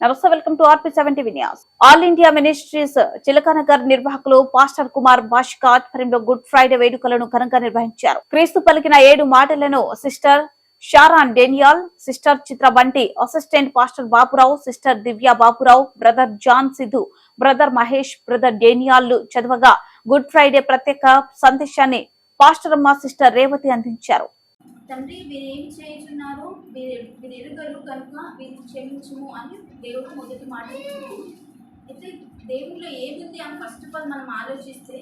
నమస్తే welcome to RP seventy Vinyas all India ministries Chilakanagar నిర్వాహకులు pastor Kumar భాషిక ఆధ్వర్యంలో good Friday వేడుకలను ఘనంగా నిర్వహించారు. క్రీస్తు పలికిన ఏడు మాటలను sister Sharon Daniel sister Chitra Bunty assistant pastor Bapurao sister Divya Bapurao brother John Siddhu brother Mahesh brother Daniel చదవగా good Friday ప్రత్యేక సందేశాన్ని పాస్టర్ అమ్మ సిస్టర్ రేవతి అందించారు. తండ్రి వీరేం చేయుచున్నారు వీరు వీరు ఎరుగరు కనుక వీరిని క్షమించము అని దేవుడు మొదటి మాట అయితే దేవుడిలో ఏముంది అని ఫస్ట్ ఆఫ్ ఆల్ మనం ఆలోచిస్తే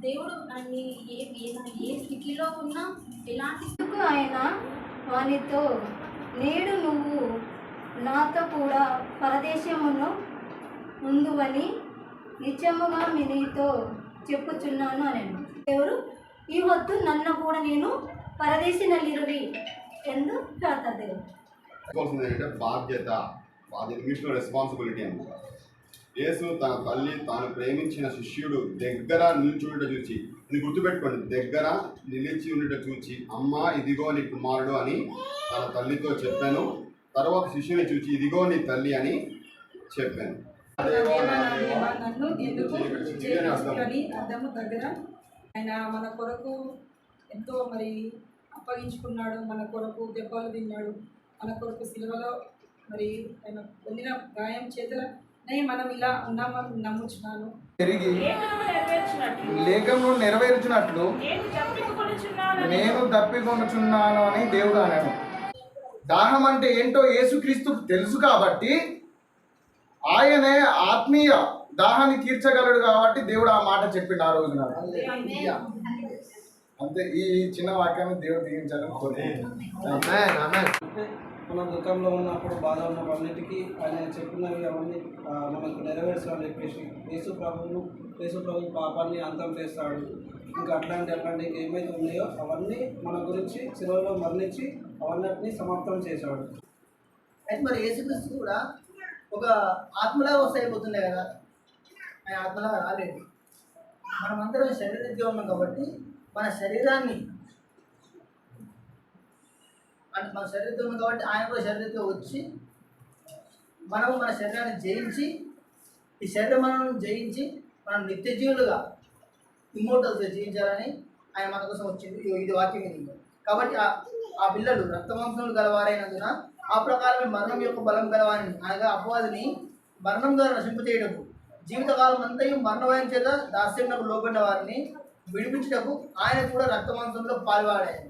దేవుడు అన్ని ఏ ఏ- స్థితిలో ఉన్నా ఎలాంటి ఆయన వానితో నేడు నువ్వు నాతో కూడా పరదేశమును ఉందువని నిత్యముగా మీ నీతో చెప్పుచున్నాను అని ఎవరు ఈ ಹೊತ್ತು ನನ್ನ ಕೂಡ ನೀನು ಪರದೇಶಿನಲ್ಲಿರುವಿ ಎಂದು ಹೇಳ್ತಾರೆ ದೇವರು తీసుకోవాల్సింది ఏంటంటే బాధ్యత అది ఇంగ్లీష్లో రెస్పాన్సిబిలిటీ అనమాట యేసు తన తల్లి తాను ప్రేమించిన శిష్యుడు దగ్గర నిల్చుండట చూచి ఇది గుర్తుపెట్టుకోండి దగ్గర నిలిచి ఉండట చూచి అమ్మ ఇదిగో నీ కుమారుడు అని తన తల్లితో చెప్పాను తర్వాత శిష్యుని చూచి ఇదిగో నీ తల్లి అని చెప్పాను దేవా నా దేవా, నన్ను ఎందుకు చేయించుకొని అద్దము దగ్గర ఆయన మన కొరకు ఎంతో మరి అప్పగించుకున్నాడు మన కొరకు దెబ్బలు తిన్నాడు మన కొరకు సిలువలో మరి ఆయన పొందిన గాయం చేతుల మనం ఇలా ఉన్నామని నమ్ముచున్నాను. తిరిగి లేఖను నెరవేర్చినట్లు నేను తప్పికొనుచున్నాను అని దేవుడు అన్నాడు దాహం అంటే ఏంటో యేసుక్రీస్తుకు తెలుసు కాబట్టి ఆయనే ఆత్మీయ దాహాన్ని తీర్చగలడు కాబట్టి దేవుడు ఆ మాట చెప్పిండు ఆ రోజున. అంతే ఈ చిన్న వాక్యాన్ని దేవుడు కోరుకుంటున్నాను అంటే మన దుఃఖంలో ఉన్నప్పుడు బాధ ఉన్నవన్నిటికీ ఆయన చెప్పినవి అవన్నీ మనకు నెరవేర్చాలని చెప్పేసి యేసు ప్రభువును యేసు ప్రభు పాపాన్ని అంతం చేస్తాడు. ఇంకా అట్లాంటి అట్లాంటి ఏమైతే ఉన్నాయో అవన్నీ మన గురించి శిలువలో మరణించి అవన్నిటిని సమాప్తం చేశాడు. అయితే మరి యేసుక్రీస్తు కూడా ఒక ఆత్మలాగా వస్తే అయిపోతుండే కదా? ఆయన ఆత్మలా రాలేదు. మనమందరం శరీర ఉన్నాం కాబట్టి మన శరీరాన్ని అంటే మన శరీరంతో ఉంది కాబట్టి ఆయన కూడా శరీరంతో వచ్చి మనము మన శరీరాన్ని జయించి ఈ శరీరం మనం జయించి మనం నిత్య జీవులుగా ఇమ్మోటల్స్ జీవించాలని ఆయన మన కోసం వచ్చింది. ఇది వాక్యం ఇది. కాబట్టి ఆ ఆ పిల్లలు రక్తమాంసములు గలవారైనందున ఆ ప్రకారమే మరణం యొక్క బలం గలవారిని అనగా అపవాదిని మరణం ద్వారా నశింపచేయటకు జీవితకాలం అంతయు మరణమైన చేత దాస్యంకు లోబడిన వారిని విడిపించటకు ఆయన కూడా రక్తమాంసంలో పాల్వాడాయి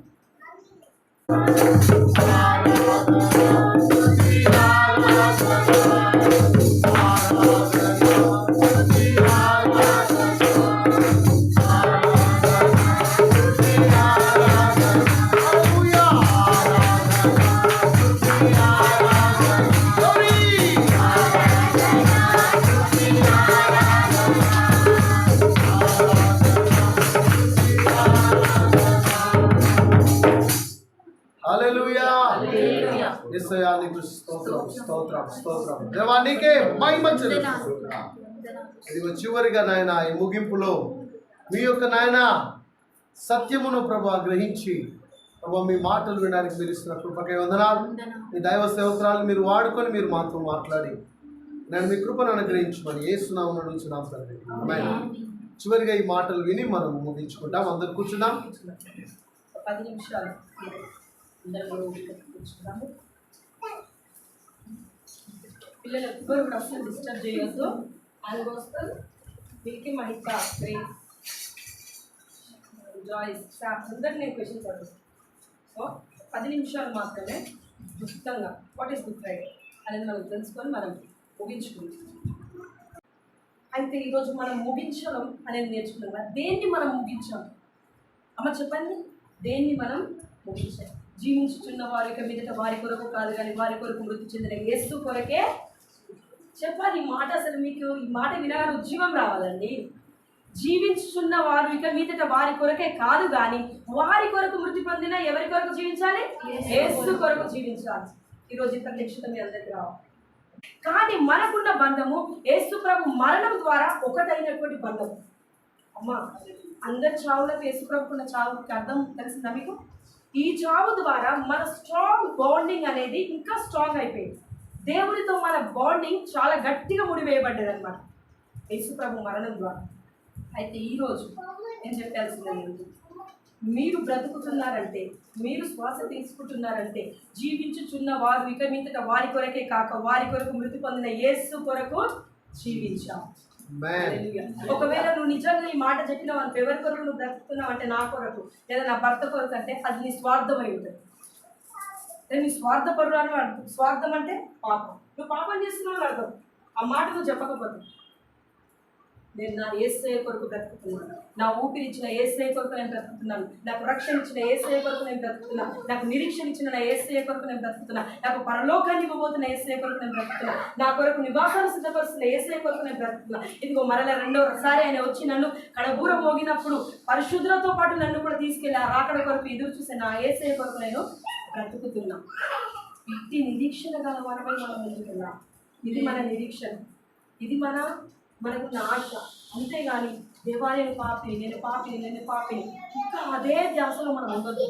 నీకు స్తోత్రం స్తోత్రం స్తోత్రం దేవా నీకే మహిమ చెల్లిస్తున్నాను. ఇదిగో చివరిగా నాయన ఈ ముగింపులో. మీ యొక్క నాయన సత్యమును ప్రభా గ్రహించి ప్రభా మీ మాటలు వినడానికి మీరు ఇస్తున్న కృపకై వందనాలు. మీ దైవ సేవకురాలు మీరు వాడుకొని మీరు మాతో మాట్లాడి నేను మీ కృపను అనుగ్రహించమని ఏ సునామం అడుగుతున్నాం తండ్రి. ఆమేన్. చివరిగా ఈ మాటలు విని మనం ముగించుకుంటాం. అందరు కూర్చున్నాం పది నిమిషాలు. అందరూ కూడా పిల్లలు ఎవ్వరు కూడా అసలు డిస్టర్బ్ చేయొద్దు. అందుకోసం వీళ్ళకి మహిత గ్రేస్ జాయిస్ అందరు నేను క్వశ్చన్స్ అడుగుతాను సో పది నిమిషాలు మాత్రమే గుప్తంగా వాట్ ఈస్ గుడ్ ఫ్రైడే అనేది మనం తెలుసుకొని మనం ముగించుకుంటాం అయితే ఈరోజు మనం ముగించడం అనేది నేర్చుకున్నాం దేన్ని మనం ముగించాం? అమ్మ చెప్పండి. దేన్ని మనం ముగించాం? జీవించుచున్న వారి యొక్క మీదట వారి కొరకు కాదు కానీ వారి కొరకు మృతి చెందిన యేసు కొరకే చెప్పాలి. ఈ మాట అసలు మీకు ఈ మాట వినగానే ఉద్యమం రావాలండి. జీవించుచున్న వారు ఇక మీదట వారి కొరకే కాదు కానీ వారి కొరకు మృతి పొందిన ఎవరి కొరకు జీవించాలి? ఏసు కొరకు జీవించాలి. ఈరోజు ఇతర నిక్షిత మీ అందరికి రావాలి. కానీ మనకున్న బంధము ఏసు ప్రభు మరణం ద్వారా ఒకటైనటువంటి బంధం. అమ్మా అందరి చావులకు యేసుప్రభుకున్న చావుకి అర్థం తెలిసిందా మీకు? ఈ చావు ద్వారా మన స్ట్రాంగ్ బాండింగ్ అనేది ఇంకా స్ట్రాంగ్ అయిపోయింది. దేవుడితో మన బాండింగ్ చాలా గట్టిగా ముడివేయబడ్డది అనమాట యేసుప్రభు మరణం ద్వారా. అయితే ఈరోజు నేను చెప్పాల్సింది మీరు బ్రతుకుతున్నారంటే మీరు శ్వాస తీసుకుంటున్నారంటే జీవించుచున్న వారు ఇక మీదట వారి కొరకే కాక వారి కొరకు మృతి పొందిన యేసు కొరకు జీవించాం. ఒకవేళ నువ్వు నిజంగా ఈ మాట చెప్పినావు అంటే ఎవరి కొరకు నువ్వు బ్రతుకుతున్నావు అంటే నా కొరకు? లేదా నా భర్త కొరకు అంటే అది నీ స్వార్థమై ఉంటుంది. నీ స్వార్థపరుడు అని స్వార్థం అంటే పాపం. నువ్వు పాపం చేస్తున్నావు అర్థం. ఆ మాట నువ్వు చెప్పకపోతే. నేను నా ఏసఐ కొరకు బ్రతుకుతున్నాను. నా ఊపిరి ఇచ్చిన ఏసఐ కొరకు నేను బ్రతుకుతున్నాను. నాకు రక్షణ ఇచ్చిన ఏసఐ కొరకు నేను బ్రతుకుతున్నాను. నాకు నిరీక్షణ ఇచ్చిన నా ఏసఐ కొరకు నేను బ్రతుకుతున్నా నాకు పరలోకాన్ని ఇవ్వబోతున్న ఏసఐ కొరకు నేను బ్రతుకుతున్నా నా కొరకు నివాసాలు సిద్ధపరుస్తున్న ఏసఐ కొరకు నేను బ్రతుకుతున్నా ఇదిగో మరల రెండోసారి ఆయన వచ్చి నన్ను కడబూర మోగినప్పుడు పరిశుద్ధులతో పాటు నన్ను కూడా తీసుకెళ్ళి ఆ రాకడ కొరకు ఎదురు చూసే నా ఏసఐ కొరకు నేను బ్రతుకుతున్నా. ఇట్టి నిరీక్షణ గల మనమై మనం ముందుకున్నాం ఇది మన నిరీక్షణ. ఇది మన మనకున్న ఆశ. అంతేగాని దేవా నేను పాపిని నేను పాపిని నేను పాపిని ఇంకా అదే ధ్యాసలో మనం ఉండదు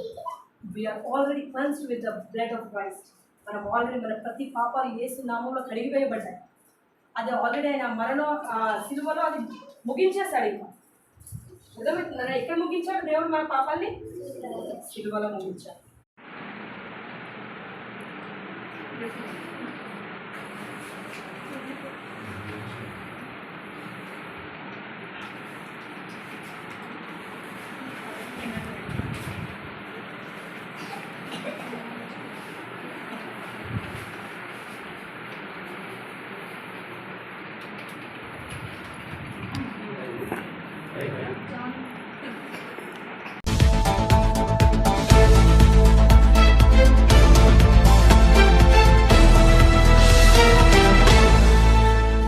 we are already cleansed with the blood of Christ మనం ఆల్రెడీ మన ప్రతి పాపాలు ఏసు నామంలో కడిగిపోయబడ్డాయి అది ఆల్రెడీ ఆయన మరణం సిలువలో అది ముగించేశాడు ఇంకా. అర్థమవుతుందా? ఎక్కడ ముగించాడు? దేవుడు మన పాపాల్ని? సిలువలో ముగించాడు.